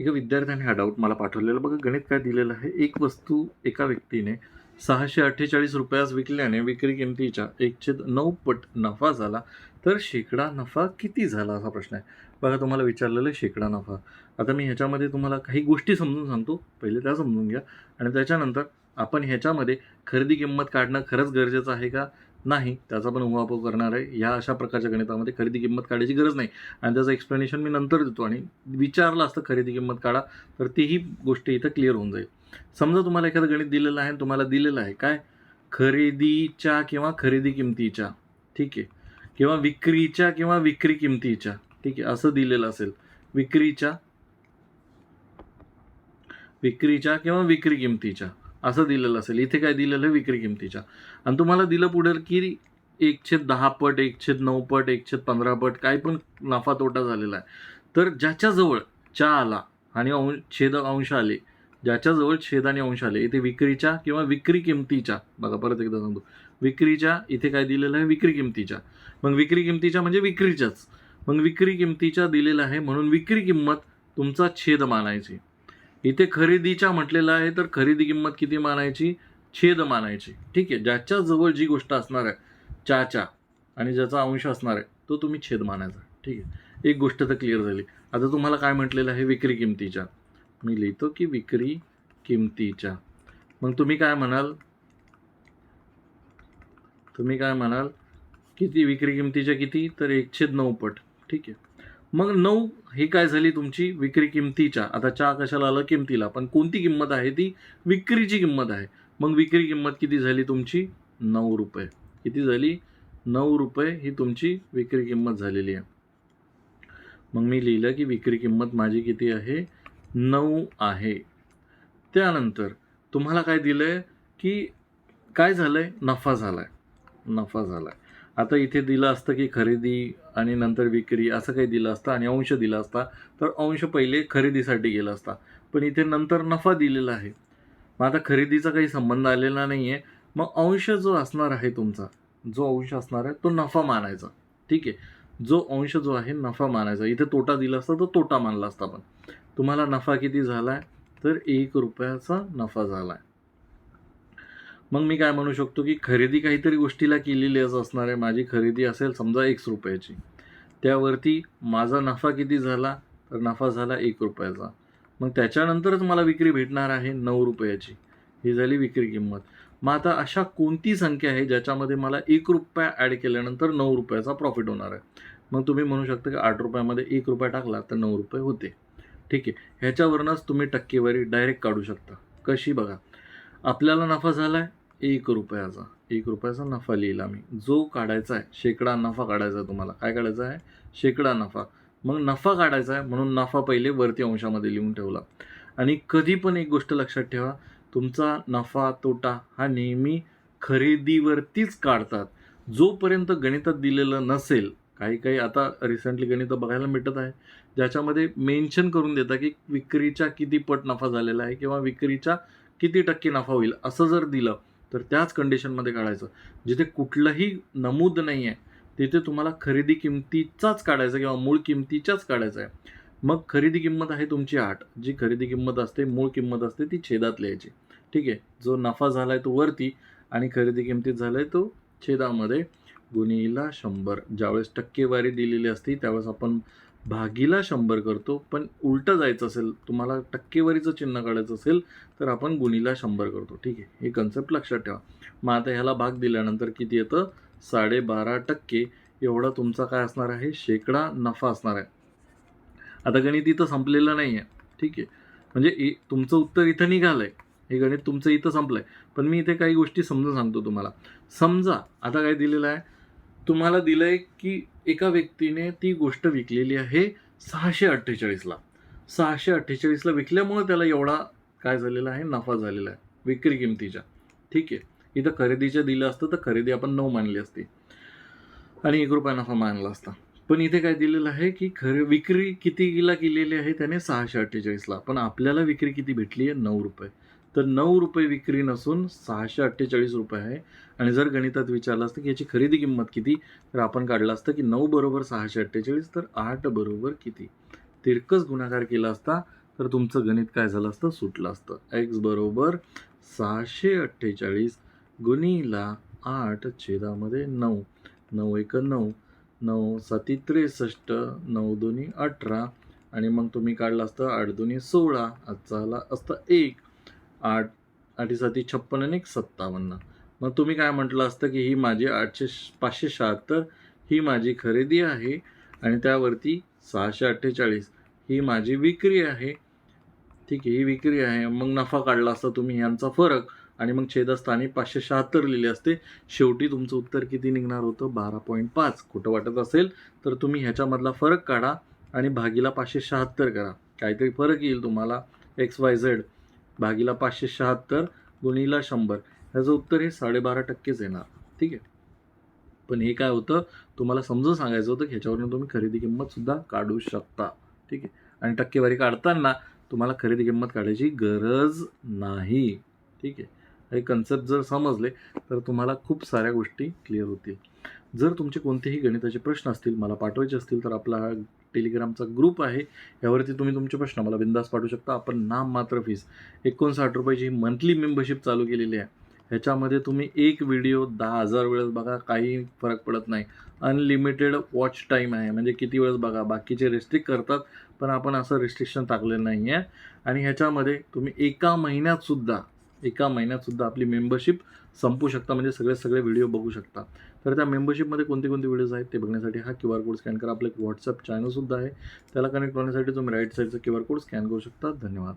एका विद्यार्थ्याने हा डाऊट मला पाठवलेला. बघा गणित काय दिलेलं आहे? एक वस्तू एका व्यक्तीने सहाशे अठ्ठेचाळीस रुपयास विकल्याने विक्री किमतीच्या एकछेद नऊ पट नफा झाला. तर शेकडा नफा किती झाला असा प्रश्न आहे. बघा तुम्हाला विचारलेलं आहे शेकडा नफा. आता मी ह्याच्यामध्ये तुम्हाला काही गोष्टी समजून सांगतो. पहिले त्या समजून घ्या. आणि त्याच्यानंतर आपण ह्याच्यामध्ये खरेदी किंमत काढणं खरंच गरजेचं आहे का? नाही त्याचा पण उहापोह करणार आहे. या अशा प्रकारच्या गणितामध्ये खरेदी किंमत काढायची गरज नाही. आणि त्याचं एक्सप्लेनेशन मी नंतर देतो आणि विचारलं असतं खरेदी किंमत काढा तर तीही गोष्ट इथं क्लिअर होऊन जाईल. समजा तुम्हाला एखादं गणित दिलेलं आहे आणि तुम्हाला दिलेलं आहे काय? खरेदीच्या किंवा खरेदी किमतीच्या ठीक आहे. किंवा विक्रीच्या किंवा विक्री किमतीच्या ठीक आहे. असं दिलेलं असेल. विक्रीच्या विक्रीच्या किंवा विक्री किमतीच्या. असं दिलेलं असेल. इथे काय दिलेलं आहे? विक्री किमतीच्या. आणि तुम्हाला दिलं पुढे की एकछेद दहा पट एकछेद नऊ पट एकछेद पंधरा पट काय पण नफा तोटा झालेला आहे. तर ज्याच्याजवळ चा आला आणि अंश छेद अंश आले ज्याच्याजवळ छेद आणि अंश आले इथे विक्रीच्या किंवा विक्री किमतीच्या बघा परत एकदा सांगतो. विक्रीच्या इथे काय दिलेलं आहे? विक्री किमतीच्या. मग विक्री किमतीच्या म्हणजे विक्रीच्याच. मग विक्री किमतीच्या दिलेलं आहे म्हणून विक्री किंमत तुमचा छेद मानायची. इथे खरेदीच्या म्हटलेलं आहे तर खरेदी किंमत किती मानायची? छेद मानायची. ठीक आहे ज्याच्या जवळ जी गोष्ट असणार आहे चाच्या आणि ज्याचा अंश असणार आहे तो तुम्ही छेद मानायचा. ठीक आहे एक गोष्ट तर क्लिअर झाली. आता तुम्हाला काय म्हटलेलं आहे? विक्री किमतीच्या. मी लिहितो की विक्री किमतीच्या. मग तुम्ही काय म्हणाल? तुम्ही काय म्हणाल? किती? विक्री किमतीच्या किती? तर एकशे नऊ पट. ठीक आहे. मग नऊ ही काय झाली तुमची विक्री किमतीच्या? आता चहा कशाला आलं? किमतीला. पण कोणती किंमत आहे ती? विक्रीची किंमत आहे. मग विक्री किंमत किती झाली तुमची? नऊ रुपये. किती झाली? नऊ रुपये ही तुमची विक्री किंमत झालेली आहे. मग मी लिहिलं की विक्री किंमत माझी किती आहे? नऊ आहे. त्यानंतर तुम्हाला काय दिलं आहे की काय झालं आहे नफा झाला आहे नफा झाला आहे आता इथे दिलं असतं की खरेदी आणि नंतर विक्री असं काही दिलं असतं आणि अंश दिला असता तर अंश पहिले खरेदीसाठी गेला असता. पण इथे नंतर नफा दिलेला आहे. मग आता खरेदीचा काही संबंध आलेला नाही आहे मग अंश जो असणार आहे तुमचा जो अंश असणार आहे तो नफा मानायचा. ठीक आहे? जो अंश जो आहे नफा मानायचा. इथे तोटा दिला असता तर तोटा मानला असता पण तुम्हाला नफा किती झाला आहे तर एक रुपयाचा नफा झाला आहे मग मी काय म्हणू शकतो की खरेदी काहीतरी गोष्टीला केलेली असं असणार आहे. माझी खरेदी असेल समजा एक रुपयाची. त्यावरती माझा नफा किती झाला? तर नफा झाला एक रुपयाचा. मग त्याच्यानंतरच मला विक्री भेटणार आहे नऊ रुपयाची. ही झाली विक्री किंमत. मग आता अशा कोणती संख्या आहे ज्याच्यामध्ये मला एक रुपया ॲड केल्यानंतर नऊ रुपयाचा प्रॉफिट होणार आहे? मग तुम्ही म्हणू शकता की आठ रुपयामध्ये एक रुपया टाकला तर नऊ रुपये होते. ठीक आहे. ह्याच्यावरूनच तुम्ही टक्केवारी डायरेक्ट काढू शकता. कशी बघा. आपल्याला नफा झाला आहे एक रुपयाचा एक रुपयाचा नफा लिहिला मी. जो काढायचा आहे शेकडा नफा काढायचा आहे तुम्हाला. काय काढायचा आहे? शेकडा नफा. मग नफा काढायचा आहे म्हणून नफा पहिले वरती अंशामध्ये लिहून ठेवला. आणि कधी पण एक गोष्ट लक्षात ठेवा तुमचा नफा तोटा हा नेहमी खरेदीवरतीच काढतात. जोपर्यंत गणितात दिलेलं नसेल काही काही आता रिसेंटली गणितं बघायला भेटत आहे ज्याच्यामध्ये मेन्शन करून देतात की विक्रीच्या किती पट नफा झालेला आहे किंवा विक्रीच्या किती टक्के नफा होईल असं जर दिलं तर त्याच कंडिशनमध्ये काढायचं. जिथे कुठलंही नमूद नाही आहे तिथे तुम्हाला खरेदी किमतीचाच काढायचं किंवा मूळ किमतीच्याच काढायचं आहे. मग खरेदी किंमत आहे तुमची आठ. जी खरेदी किंमत असते मूळ किंमत असते ती छेदात लिहायची ठीक आहे? जो नफा झाला आहे तो वरती आणि खरेदी किमतीत झाला आहे तो छेदामध्ये. गुणीला शंभर. ज्यावेळेस टक्केवारी दिलेली असती त्यावेळेस आपण भागीला शंभर करतो पण उलटं जायचं असेल तुम्हाला टक्केवारीचं चिन्ह काढायचं असेल तर आपण गुणीला शंभर करतो. ठीक आहे? हे कन्सेप्ट लक्षात ठेवा. मग आता ह्याला भाग दिल्यानंतर किती येतं? साडेबारा टक्के. एवढा तुमचा काय असणार आहे? शेकडा नफा असणार आहे. आता गणित इथं संपलेलं नाही आहे ठीक आहे? म्हणजे इ- तुमचं उत्तर इथं निघालं आहे हे गणित तुमचं इथं संपलं आहे पण मी इथे काही गोष्टी समजून सांगतो तुम्हाला. समजा आता काय दिलेलं आहे? तुम्हाला दिलं आहे की एका व्यक्तीने ती गोष्ट विकलेली आहे सहाशे अठ्ठेचाळीसला सहाशे अठ्ठेचाळीसला विकल्यामुळे त्याला एवढा काय झालेला आहे? नफा झालेला आहे. विक्री किमतीच्या. ठीक आहे. इथं खरेदीच्या दिलं असतं तर खरेदी आपण नऊ मानली असती. आणि एक रुपया नफा मानला असता. पण इथे काय दिलेलं आहे की खरे विक्री कितीला केलेली आहे त्याने सहाशे अठ्ठेचाळीसला पण आपल्याला विक्री किती भेटली आहे? नऊ रुपये. तर नऊ रुपये विक्री नसून सहाशे अठ्ठेचाळीस रुपये आहे. आणि जर गणितात विचारलं असतं की याची खरेदी किंमत किती तर आपण काढलं असतं की नऊ बरोबर सहाशे अठ्ठेचाळीस तर आठ बरोबर किती. तिरकस गुणाकार केला असता तर तुमचं गणित काय झालं असतं? सुटलं असतं. एक्स बरोबर सहाशे अठ्ठेचाळीस गुणीला आठ छेदामध्ये नऊ. नऊ एक नऊ. नऊ साती त्रेसष्ट. नऊ दोन्ही अठरा. आणि मग तुम्ही काढलं असतं आठ दोन्ही सोळा. आजचा आला असतं एक. आठ आठी साती छप्पन्न आणि एक सत्तावन्न. मग तुम्ही काय म्हटलं असतं की ही माझी आठशे पाचशे शहात्तर ही माझी खरेदी आहे आणि त्यावरती सहाशे अठ्ठेचाळीस. ही माझी विक्री आहे. ठीक आहे ही विक्री आहे. मग नफा काढला असता तुम्ही यांचा फरक आणि मग छेदस्थानी पाचशे शहात्तर लिहिले असते. शेवटी तुमचं उत्तर किती निघणार होतं? बारा पॉईंट पाच. खोटं वाटत असेल तर तुम्ही ह्याच्यामधला फरक काढा आणि भागीला पाचशे शहात्तर करा. काहीतरी फरक येईल तुम्हाला. एक्स वाय झेड भागीला पाचशे शहात्तर गुणीला शंभर. ह्याचं उत्तर हे साडेबारा टक्केच येणार. ठीक आहे? पण हे काय होतं? तुम्हाला समजून सांगायचं होतं की ह्याच्यावरून तुम्ही खरेदी किंमतसुद्धा काढू शकता. ठीक आहे? आणि टक्केवारी काढताना तुम्हाला खरेदी किंमत काढायची गरज नाही. ठीक आहे? हे कन्सेप्ट जर समजले तर तुम्हाला खूप साऱ्या गोष्टी क्लिअर होतील. जर तुमचे कोणतेही गणिताचे प्रश्न असतील मला पाठवायचे असतील तर आपला हा टेलिग्रामचा ग्रुप आहे. यावरती तुम्ही तुमचे प्रश्न मला बिंदास पाठवू शकता. आपण नाम मात्र फीस एकोणसाठ रुपयाची मंथली मेंबरशिप चालू केलेली आहे. ह्याच्यामध्ये तुम्ही एक व्हिडिओ दहा हजार वेळेस बघा काही फरक पडत नाही. अनलिमिटेड वॉच टाईम आहे. म्हणजे किती वेळेस बघा बाकीचे रिस्ट्रिक्ट करतात पण आपण असं रिस्ट्रिक्शन टाकलेलं नाही आहे आणि ह्याच्यामध्ये तुम्ही एका महिन्यातसुद्धा एका महिन्यातसुद्धा आपली मेंबरशिप संपू शकता म्हणजे सगळे सगळे व्हिडिओ बघू शकता. तर त्या मेंबरशिपमध्ये कोणते कोणते व्हिडिओज आहेत ते बघण्यासाठी हा क्यू आर कोड स्कॅन करा. आपलं एक व्हॉट्सअप चॅनलसुद्धा आहे. त्याला कनेक्ट होण्यासाठी तुम्ही राईट साईडचा क्यू आर कोड स्कॅन करू शकता. धन्यवाद.